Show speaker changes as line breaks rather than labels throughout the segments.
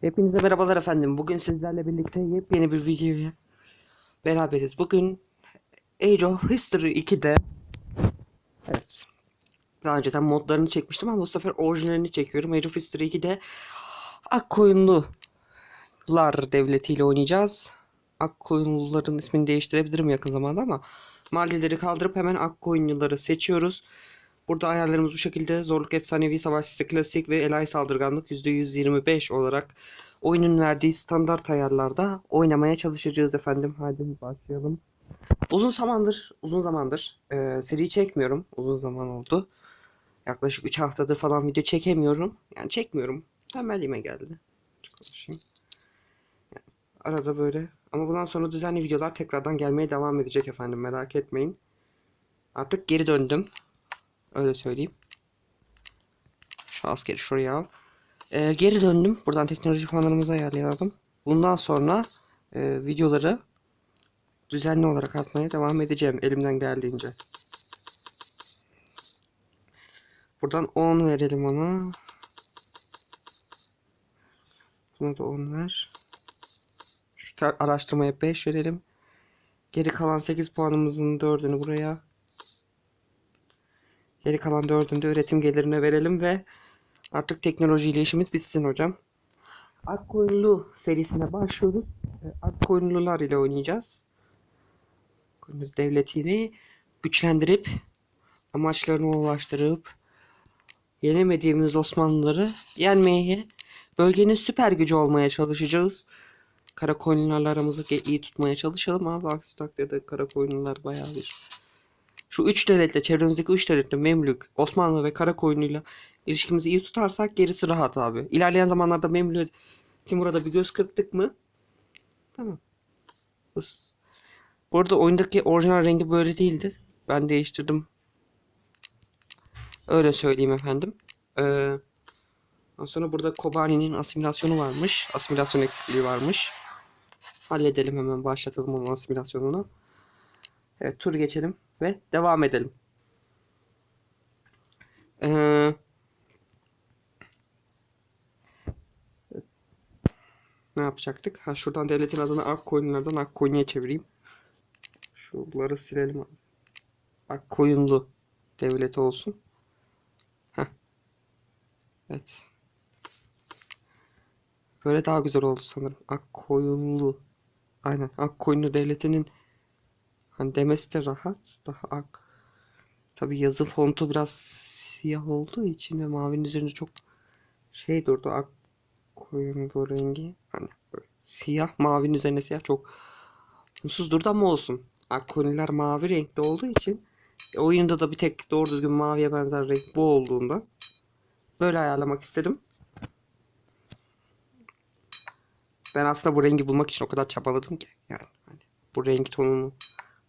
Hepinize merhabalar efendim. Bugün sizlerle birlikte yepyeni bir videoya beraberiz. Bugün Age of History 2'de Evet. Daha önceden modlarını çekmiştim ama bu sefer orijinalini çekiyorum. Age of History 2'de Akkoyunlular devletiyle oynayacağız. Akkoyunluların ismini değiştirebilirim yakın zamanda ama Malileri kaldırıp hemen Akkoyunluları seçiyoruz. Burada ayarlarımız bu şekilde. Zorluk efsanevi, savaş sisi, klasik ve elay saldırganlık %125 olarak oyunun verdiği standart ayarlarda oynamaya çalışacağız efendim. Hadi başlayalım. Uzun zamandır, uzun zamandır e, seri çekmiyorum. Uzun zaman oldu. Yaklaşık 3 haftadır falan video çekemiyorum. Yani çekmiyorum. Tembelliğime geldi. Arada böyle. Ama bundan sonra düzenli videolar tekrardan gelmeye devam edecek efendim. Merak etmeyin. Artık geri döndüm. Öyle söyleyeyim. Şu askeri şuraya al. Ee, geri döndüm. Buradan teknoloji puanlarımızı ayarlayalım. Bundan sonra e, videoları düzenli olarak atmaya devam edeceğim elimden geldiğince. Buradan 10 verelim ona. Buna da 10 ver. Şu araştırmaya 5 verelim. Geri kalan 8 puanımızın 4'ünü buraya. Geri kalan 4'ünü de üretim gelirine verelim ve artık teknolojiyle işimiz bitsin hocam. Akkoyunlu serisine başlıyoruz. E, Akkoyunlular ile oynayacağız. Akkoyunlu devletini güçlendirip amaçlarına ulaştırıp yenemediğimiz Osmanlıları yenmeye bölgenin süper gücü olmaya çalışacağız. Ge- iyi tutmaya çalışalım ama aksi takdirde Karakoyunlular bayağı bir şu üç devletle çevremizdeki üç devletle Memlük, Osmanlı ve Karakoyunlu'yla ilişkimizi iyi tutarsak gerisi rahat abi. İlerleyen zamanlarda Memlük Timur'a bir göz kırptık mı? Tamam. Bu arada oyundaki orijinal rengi böyle değildi. Ben değiştirdim. Öyle söyleyeyim efendim. Ee, sonra burada Kobani'nin asimilasyonu varmış. Asimilasyon eksikliği varmış. Halledelim hemen başlatalım onun asimilasyonunu. Evet tur geçelim ve devam edelim. Ee, ne yapacaktık? Ha şuradan devletin adını Akkoyunlardan Akkoyun'a çevireyim. Şunları silelim. Akkoyunlu devleti olsun. Heh. Evet. Böyle daha güzel oldu sanırım. Akkoyunlu. Aynen. Akkoyunlu devletinin hani demesi de rahat. Daha ak. Tabi yazı fontu biraz siyah olduğu için ve mavinin üzerinde çok şey durdu. Ak koyunlu rengi. Hani böyle siyah mavinin üzerine siyah çok mutsuz durdu ama olsun. Akkoyunlular mavi renkte olduğu için e, oyunda da bir tek doğru düzgün maviye benzer renk bu olduğundan böyle ayarlamak istedim. Ben aslında bu rengi bulmak için o kadar çabaladım ki. Yani hani bu renk tonunu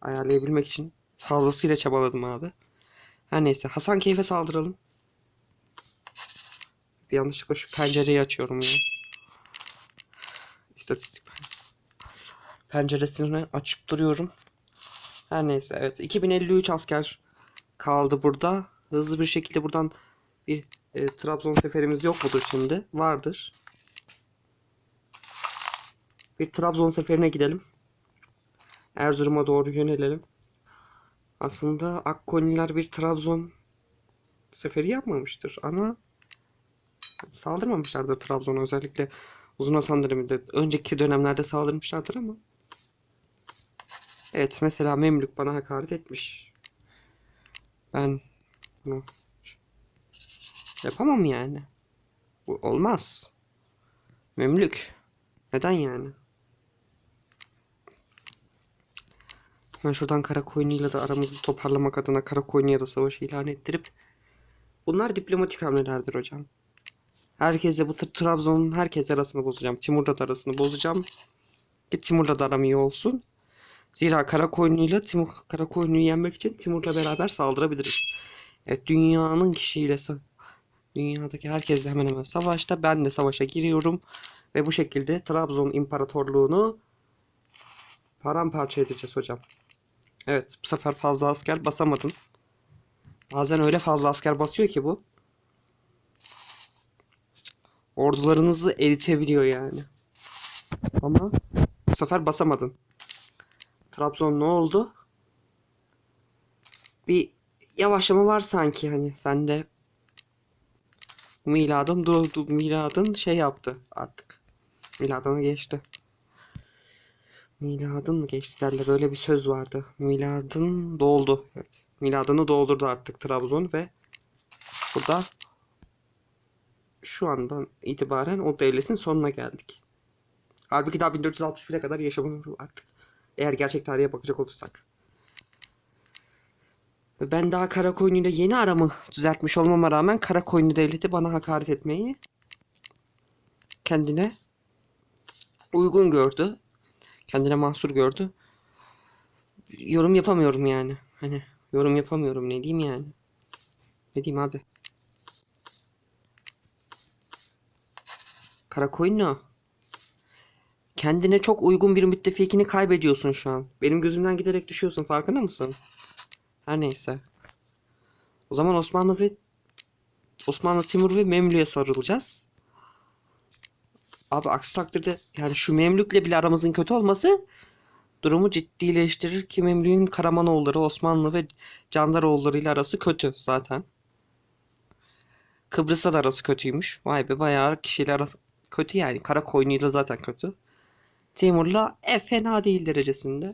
ayarlayabilmek için fazlasıyla çabaladım abi. Her neyse Hasan Keyfe saldıralım. Bir yanlışlıkla şu pencereyi açıyorum ya. İstatistik penceresini açıp duruyorum. Her neyse evet 2053 asker kaldı burada. Hızlı bir şekilde buradan bir e, Trabzon seferimiz yok mudur şimdi? Vardır. Bir Trabzon seferine gidelim. Erzurum'a doğru yönelelim. Aslında Akkoniler bir Trabzon seferi yapmamıştır ama saldırmamışlardır Trabzon'a özellikle Uzun Hasan döneminde önceki dönemlerde saldırmışlardır ama Evet mesela Memlük bana hakaret etmiş. Ben bunu yapamam yani. Bu olmaz. Memlük. Neden yani? Ben şuradan Karakoyunlu'yla da aramızı toparlamak adına Karakoyunlu'ya da savaş ilan ettirip bunlar diplomatik hamlelerdir hocam. Herkese bu Tr- Trabzon'un herkes arasını bozacağım. Timur'la da arasını bozacağım. Ki Timur'la da aram iyi olsun. Zira Karakoyunlu'yla Timur Karakoyunlu'yu yenmek için Timur'la beraber saldırabiliriz. Evet dünyanın kişiyle dünyadaki herkesle hemen hemen savaşta ben de savaşa giriyorum ve bu şekilde Trabzon İmparatorluğunu paramparça edeceğiz hocam. Evet bu sefer fazla asker basamadın. Bazen öyle fazla asker basıyor ki bu. ordularınızı eritebiliyor yani. Ama bu sefer basamadın. Trabzon ne oldu? Bir yavaşlama var sanki hani sende. Miladın doğdu. Miladın şey yaptı artık. Miladını geçti. Miladın mı geçti derler. Öyle bir söz vardı. Miladın doldu. Evet. Miladını doldurdu artık Trabzon ve burada şu andan itibaren o devletin sonuna geldik. Halbuki daha 1461'e kadar yaşamıyor artık. Eğer gerçek tarihe bakacak olursak. Ben daha Karakoyunu ile yeni aramı düzeltmiş olmama rağmen Karakoyunu devleti bana hakaret etmeyi kendine uygun gördü. Kendine mahsur gördü. Yorum yapamıyorum yani. Hani yorum yapamıyorum ne diyeyim yani. Ne diyeyim abi. Karakoyunu. Kendine çok uygun bir müttefikini kaybediyorsun şu an. Benim gözümden giderek düşüyorsun farkında mısın? Her neyse. O zaman Osmanlı ve Osmanlı Timur ve Memlük'e sarılacağız. Abi aksi takdirde yani şu Memlük'le bile aramızın kötü olması durumu ciddileştirir ki Memlük'ün Karamanoğulları, Osmanlı ve Candaroğulları ile arası kötü zaten. Kıbrıs'ta da arası kötüymüş. Vay be bayağı kişiyle arası kötü yani. Karakoyunlu'yla zaten kötü. Timur'la e fena değil derecesinde.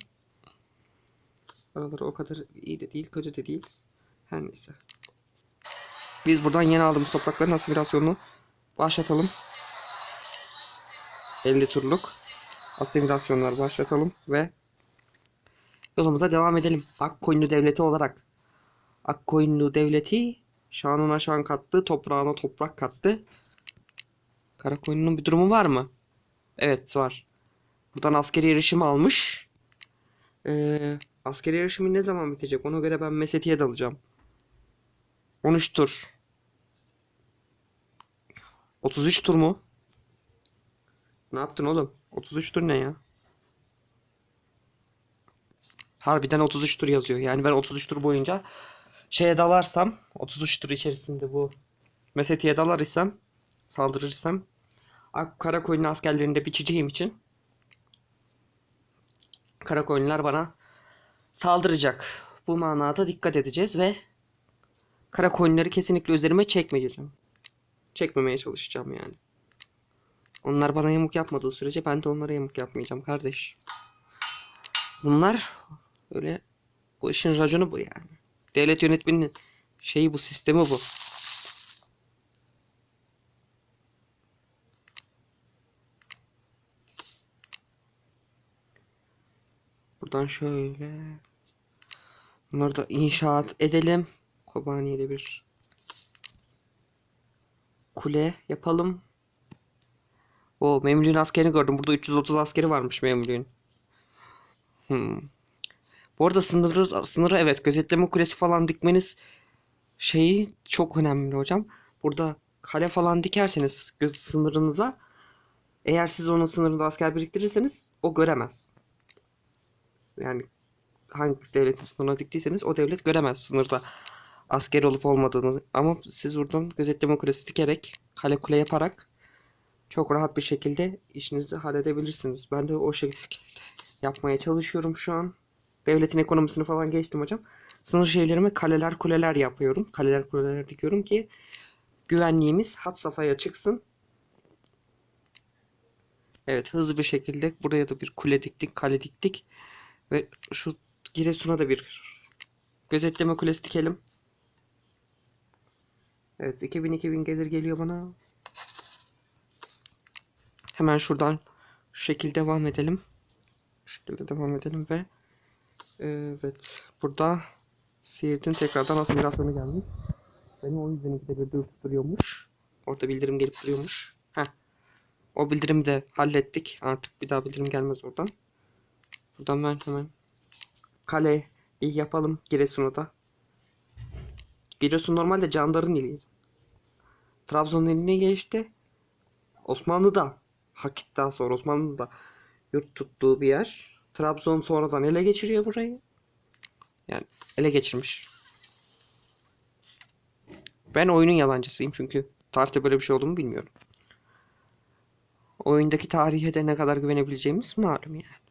Araları o kadar iyi de değil, kötü de değil. Her neyse. Biz buradan yeni aldığımız toprakların asimilasyonunu başlatalım. 50 turluk asimilasyonlar başlatalım ve yolumuza devam edelim. Akkoyunlu devleti olarak. Akkoyunlu devleti şanına şan kattı, toprağına toprak kattı. Karakoyunlu'nun bir durumu var mı? Evet var. Buradan askeri erişim almış. Ee, askeri erişimi ne zaman bitecek? Ona göre ben Meseti'ye dalacağım. 13 tur. 33 tur mu? Ne yaptın oğlum? 33 tur ne ya? Harbiden 33 tur yazıyor. Yani ben 33 tur boyunca şeye dalarsam 33 tur içerisinde bu Meseti'ye dalar isem saldırırsam Ak Karakoyun askerlerini de biçeceğim için Karakoyunlar bana saldıracak. Bu manada dikkat edeceğiz ve Karakoyunları kesinlikle üzerime çekmeyeceğim. Çekmemeye çalışacağım yani. Onlar bana yamuk yapmadığı sürece ben de onlara yamuk yapmayacağım kardeş. Bunlar öyle bu işin raconu bu yani. Devlet yönetmeninin şeyi bu sistemi bu. Buradan şöyle bunları da inşaat edelim. Kobaniye'de bir kule yapalım. O Memlük'ün askerini gördüm. Burada 330 askeri varmış Memlük'ün. Hmm. Bu arada sınırı, sınırı evet gözetleme kulesi falan dikmeniz şeyi çok önemli hocam. Burada kale falan dikerseniz göz sınırınıza eğer siz onun sınırında asker biriktirirseniz o göremez. Yani hangi devletin sınırına diktiyseniz o devlet göremez sınırda asker olup olmadığını. Ama siz buradan gözetleme kulesi dikerek kale kule yaparak çok rahat bir şekilde işinizi halledebilirsiniz. Ben de o şekilde yapmaya çalışıyorum şu an. Devletin ekonomisini falan geçtim hocam. Sınır şehirlerime kaleler kuleler yapıyorum. Kaleler kuleler dikiyorum ki güvenliğimiz had safhaya çıksın. Evet hızlı bir şekilde buraya da bir kule diktik, kale diktik. Ve şu Giresun'a da bir gözetleme kulesi dikelim. Evet 2000 2000 gelir geliyor bana. Hemen şuradan şu şekilde devam edelim. Şu şekilde devam edelim ve evet burada Siirt'in tekrardan asimilasyonu gelmiş. Beni o yüzden ikide bir dürtüp duruyormuş. Orada bildirim gelip duruyormuş. Heh. O bildirimi de hallettik. Artık bir daha bildirim gelmez oradan. Buradan ben hemen kale yapalım Giresun'u da. Giresun normalde Candar'ın iliydi. Trabzon'un eline geçti. Osmanlı da Hakit daha sonra Osmanlı da yurt tuttuğu bir yer. Trabzon sonradan ele geçiriyor burayı. Yani ele geçirmiş. Ben oyunun yalancısıyım çünkü tarihte böyle bir şey olduğunu bilmiyorum. oyundaki tarihe de ne kadar güvenebileceğimiz malum yani.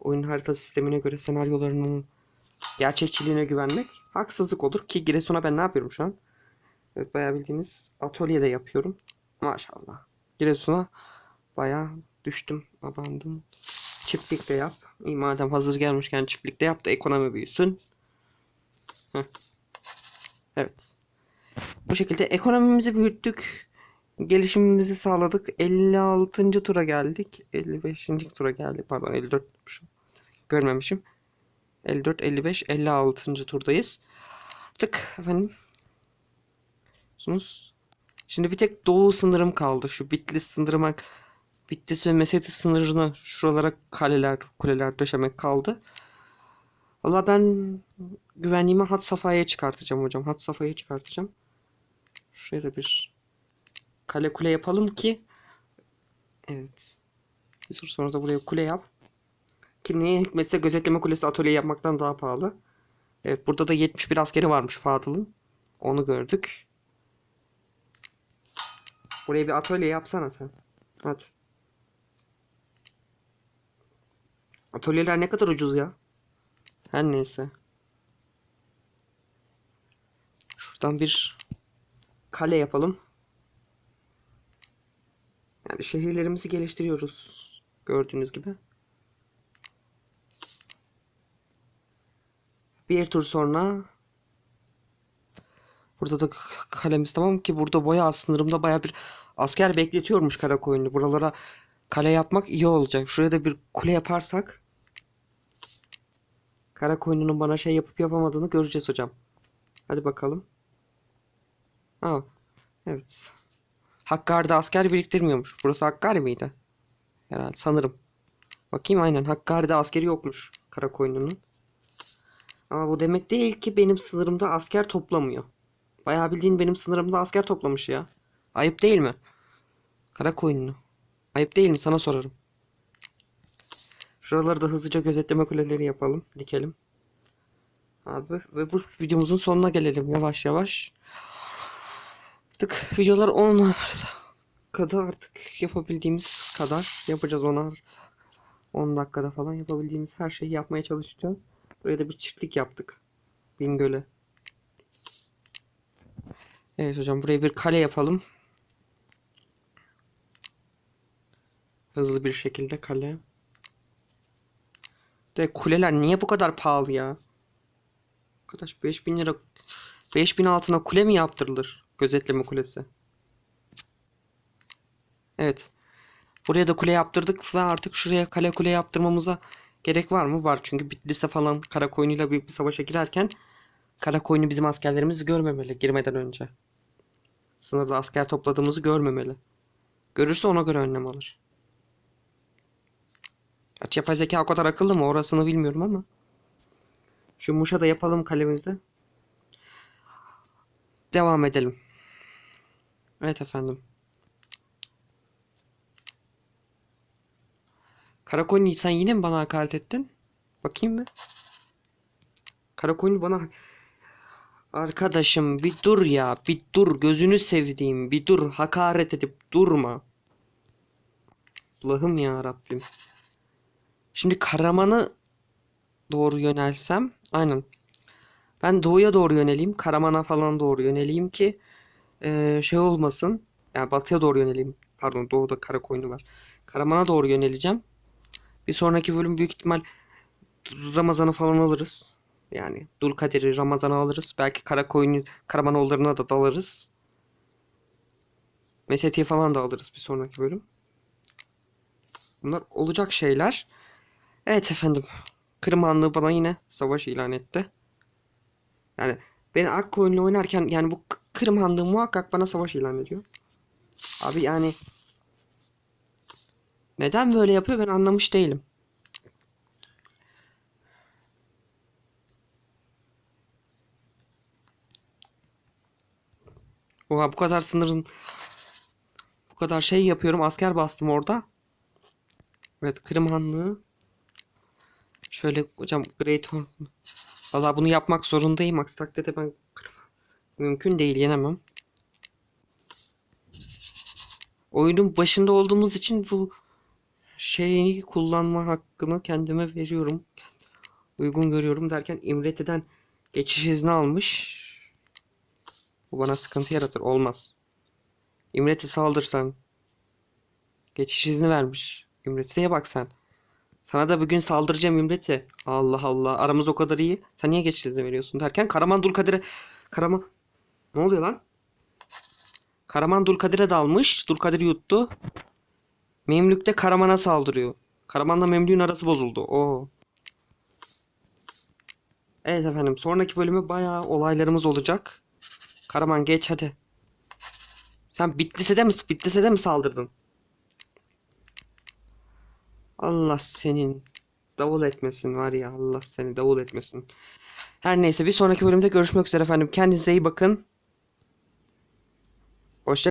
Oyun harita sistemine göre senaryolarının gerçekçiliğine güvenmek haksızlık olur ki Giresun'a ben ne yapıyorum şu an? Evet bayağı bildiğiniz atölyede yapıyorum. Maşallah. Giresun'a bayağı düştüm, abandım. Çiftlikte yap. İyi madem hazır gelmişken çiftlikte yap da ekonomi büyüsün. Heh. Evet. Bu şekilde ekonomimizi büyüttük. Gelişimimizi sağladık. 56. tura geldik. 55. tura geldik. Pardon 54 yapmışım. Görmemişim. 54, 55, 56. turdayız. Tık efendim. Sus. Şimdi bir tek doğu sınırım kaldı. Şu Bitlis sınırıma Bitlis ve Meseti sınırına şuralara kaleler, kuleler döşemek kaldı. Valla ben güvenliğimi hat safhaya çıkartacağım hocam. Hat safhaya çıkartacağım. Şuraya da bir kale kule yapalım ki Evet. Bir tur sonra da buraya kule yap. Ki neye hikmetse gözetleme kulesi atölye yapmaktan daha pahalı. Evet burada da 71 askeri varmış Fadıl'ın. Onu gördük. Buraya bir atölye yapsana sen. Hadi. Atölyeler ne kadar ucuz ya. Her neyse. Şuradan bir kale yapalım. Yani şehirlerimizi geliştiriyoruz. Gördüğünüz gibi. Bir tur sonra Burada da kalemiz tamam ki burada boya sınırımda baya bir asker bekletiyormuş Karakoyunlu. Buralara kale yapmak iyi olacak. Şuraya da bir kule yaparsak Karakoyunlu'nun bana şey yapıp yapamadığını göreceğiz hocam. Hadi bakalım. Aa, evet. Hakkari'de asker biriktirmiyormuş. Burası Hakkari miydi? Herhalde sanırım. Bakayım aynen Hakkari'de askeri yokmuş Karakoyunlu'nun. Ama bu demek değil ki benim sınırımda asker toplamıyor. Bayağı bildiğin benim sınırımda asker toplamış ya. Ayıp değil mi? Karakoyunlu. Ayıp değil mi? Sana sorarım. Şuraları da hızlıca gözetleme kuleleri yapalım. Dikelim. Abi ve bu videomuzun sonuna gelelim yavaş yavaş. Artık videolar 10 kadar artık yapabildiğimiz kadar yapacağız onar 10 dakikada falan yapabildiğimiz her şeyi yapmaya çalışacağız. Buraya da bir çiftlik yaptık. Bingöl'e. Evet hocam buraya bir kale yapalım. Hızlı bir şekilde kale. De kuleler niye bu kadar pahalı ya? Arkadaş 5000 lira 5000 altına kule mi yaptırılır? Gözetleme kulesi. Evet. Buraya da kule yaptırdık ve artık şuraya kale kule yaptırmamıza gerek var mı? Var çünkü Bitlis'e falan Karakoyunlu'yla büyük bir savaşa girerken Karakoyunlu bizim askerlerimizi görmemeli girmeden önce. Sınırda asker topladığımızı görmemeli. Görürse ona göre önlem alır. Gerçi yapay zeka o kadar akıllı mı orasını bilmiyorum ama. Şu Muş'a da yapalım kalemizi. Devam edelim. Evet efendim. Karakoyunlu sen yine mi bana hakaret ettin? Bakayım mı? Karakoyunlu bana Arkadaşım bir dur ya bir dur gözünü sevdiğim bir dur hakaret edip durma. Allah'ım ya Rabbim. Şimdi Karaman'a doğru yönelsem aynen. Ben doğuya doğru yöneleyim. Karaman'a falan doğru yöneleyim ki eee, şey olmasın. Yani batıya doğru yöneleyim. Pardon doğuda Karakoyunlu var. Karaman'a doğru yöneleceğim. Bir sonraki bölüm büyük ihtimal Ramazan'ı falan alırız. Yani Dulkadir'i, Ramazan'ı alırız. Belki Karakoyunlu, Karamanoğulları'na da dalarız. Meseti'yi falan da alırız bir sonraki bölüm. Bunlar olacak şeyler. Evet efendim. Kırım Hanlığı bana yine savaş ilan etti. Yani ben Akkoyunlu oynarken yani bu Kırım Hanlığı muhakkak bana savaş ilan ediyor. Abi yani neden böyle yapıyor ben anlamış değilim. Oha bu kadar sınırın bu kadar şey yapıyorum asker bastım orada. Evet Kırım Hanlığı. Şöyle hocam Great Horn. Valla bunu yapmak zorundayım. Aksi takdirde ben mümkün değil yenemem. oyunun başında olduğumuz için bu şeyi kullanma hakkını kendime veriyorum. Uygun görüyorum derken İmreti'den geçiş izni almış. Bu bana sıkıntı yaratır. Olmaz. İmreti saldırsan. Geçiş izni vermiş. İmreti'ye bak sen. Sana da bugün saldıracağım İmreti. Allah Allah. Aramız o kadar iyi. Sen niye geçiş izni veriyorsun derken Karaman Dulkadir'e Karaman Ne oluyor lan? Karaman Dulkadir'e dalmış. Dulkadir yuttu. Memlük de Karaman'a saldırıyor. Karaman'la Memlük'ün arası bozuldu. Oo. Evet efendim. Sonraki bölümü bayağı olaylarımız olacak. Karaman geç hadi. Sen Bitlis'e de mi Bitlis'e de mi saldırdın? Allah senin davul etmesin var ya Allah seni davul etmesin. Her neyse bir sonraki bölümde görüşmek üzere efendim. Kendinize iyi bakın.